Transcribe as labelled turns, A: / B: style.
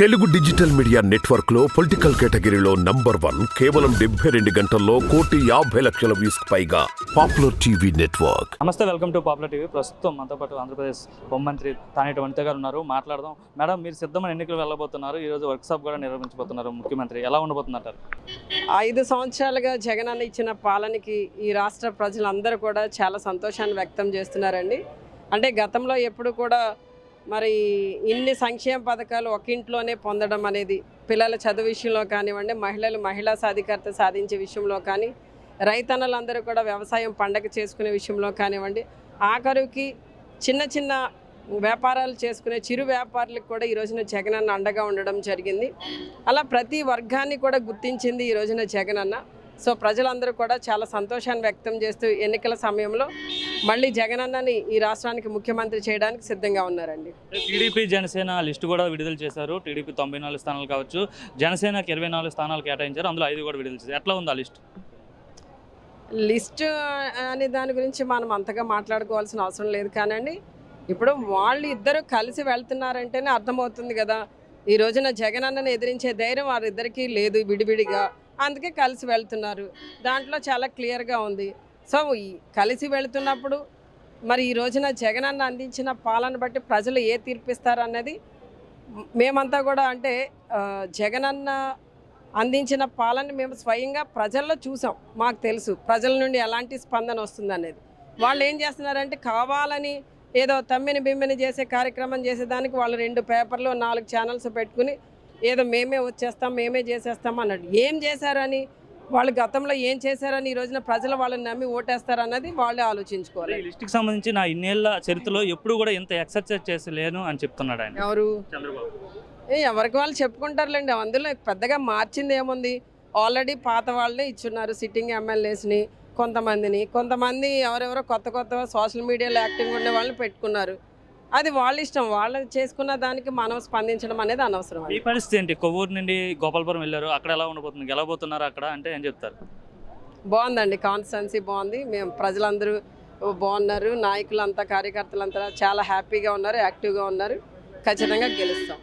A: Telugu digital media నెట్వర్క్లో political కేటగిరీలో number one కేవలం డెబ్బై రెండు గంటల్లో కోటి యాభై లక్షల వ్యూస్ పైగా పాపులర్ టీవీ నెట్వర్క్.
B: నమస్తే వెల్కమ్ టు పాపులర్ టీవీ. ప్రస్తుతం మనతో పాటు ఆంధ్రప్రదేశ్ హోంమంత్రి తానేటి వనిత గారు ఉన్నారు. మాట్లాడదాం. మేడం మీరు సిద్ధమైన ఎన్నికలు వెళ్ళబోతున్నారు. ఈ రోజు వర్క్షాప్ కూడా నిర్వహించబోతున్నారు ముఖ్యమంత్రి. ఎలా ఉండబోతుందంటారు
C: ఐదు సంవత్సరాలుగా జగన్ అన్న ఇచ్చిన పాలనకి ఈ రాష్ట్ర ప్రజలందరూ కూడా చాలా సంతోషాన్ని వ్యక్తం చేస్తున్నారండి. అంటే గతంలో ఎప్పుడు కూడా మరి ఇన్ని సంక్షేమ పథకాలు ఒక ఇంట్లోనే పొందడం అనేది పిల్లల చదువు విషయంలో కానివ్వండి మహిళలు మహిళా సాధికారత సాధించే విషయంలో కానీ రైతన్నలందరూ కూడా వ్యవసాయం పండగ చేసుకునే విషయంలో కానివ్వండి ఆఖరికి చిన్న చిన్న వ్యాపారాలు చేసుకునే చిరు వ్యాపారులకు కూడా ఈ రోజున జగనన్న అండగా ఉండడం జరిగింది. అలా ప్రతి వర్గాన్ని కూడా గుర్తించింది ఈ రోజున జగనన్న. సో ప్రజలందరూ కూడా చాలా సంతోషాన్ని వ్యక్తం చేస్తూ ఎన్నికల సమయంలో మళ్ళీ జగనన్నని ఈ రాష్ట్రానికి ముఖ్యమంత్రి చేయడానికి సిద్ధంగా ఉన్నారండి.
B: టీడీపీ జనసేన లిస్టు కూడా విడుదల చేశారు. టీడీపీ తొంభై నాలుగు స్థానాలు కావచ్చు. జనసేనకి ఇరవై నాలుగు స్థానాలు కేటాయించారు. అందులో ఐదు కూడా విడుదల చేశారు. ఎట్లా ఉంది ఆ లిస్ట్?
C: లిస్ట్ అనే దాని గురించి మనం అంతగా మాట్లాడుకోవాల్సిన అవసరం లేదు కానండి. ఇప్పుడు వాళ్ళు ఇద్దరు కలిసి వెళ్తున్నారంటేనే అర్థమవుతుంది కదా. ఈ రోజున జగనన్నని ఎదిరించే ధైర్యం వారిద్దరికీ లేదు విడివిడిగా. అందుకే కలిసి వెళ్తున్నారు. దాంట్లో చాలా క్లియర్గా ఉంది. సో ఈ కలిసి వెళుతున్నప్పుడు మరి ఈ రోజున జగనన్న అందించిన పాలన బట్టి ప్రజలు ఏ తీర్పిస్తారన్నది మేమంతా కూడా అంటే జగన్ జగనన్న అందించిన పాలన మేము స్వయంగా ప్రజల్లో చూసాం. మాకు తెలుసు ప్రజల నుండి ఎలాంటి స్పందన వస్తుందనేది వాళ్ళు ఏం చేస్తున్నారంటే కావాలని ఏదో తమ్మిని బిమ్మిని చేసే కార్యక్రమం చేసేదానికి వాళ్ళు రెండు పేపర్లు నాలుగు ఛానల్స్ పెట్టుకుని ఏదో మేమే వచ్చేస్తాం మేమే చేసేస్తాం అన్నాడు. ఏం చేశారని? వాళ్ళు గతంలో ఏం చేశారని ఈ రోజున ప్రజలు వాళ్ళని నమ్మి ఓటేస్తారన్నది వాళ్ళే ఆలోచించుకోవాలి.
B: ఈ లిస్టుకి సంబంధించి నా ఇన్నేళ్ళ చరిత్రలో ఎప్పుడు కూడా ఇంత ఎక్సర్సైజ్ చేసి లేను అని చెప్తున్నాడు ఆయన.
C: ఎవరు?
B: చంద్రబాబు.
C: ఏ ఎవరికి వాళ్ళు చెప్పుకుంటారులేండి. అందులో పెద్దగా మార్చింది ఏముంది? ఆల్రెడీ పాత వాళ్ళే ఇచ్చున్నారు సిట్టింగ్ ఎమ్మెల్యేస్ని కొంతమందిని. కొంతమంది ఎవరెవరో కొత్త కొత్త సోషల్ మీడియాలో యాక్టింగ్ ఉండే వాళ్ళని పెట్టుకున్నారు. అది వాళ్ళ ఇష్టం. వాళ్ళు చేసుకున్న దానికి మనం స్పందించడం అనేది అనవసరం
B: ఈ పరిస్థితి ఏంటి? కొవ్వూరు నుండి గోపాలపురం వెళ్ళారు. అక్కడ ఎలా ఉండబోతుంది? గెలవబోతున్నారు అక్కడ అంటే ఏం చెప్తారు?
C: బాగుందండి. కాన్స్టెన్సీ బాగుంది. మేము ప్రజలందరూ బాగున్నారు. నాయకులంతా కార్యకర్తలంతా చాలా హ్యాపీగా ఉన్నారు యాక్టివ్గా ఉన్నారు. ఖచ్చితంగా గెలుస్తాం.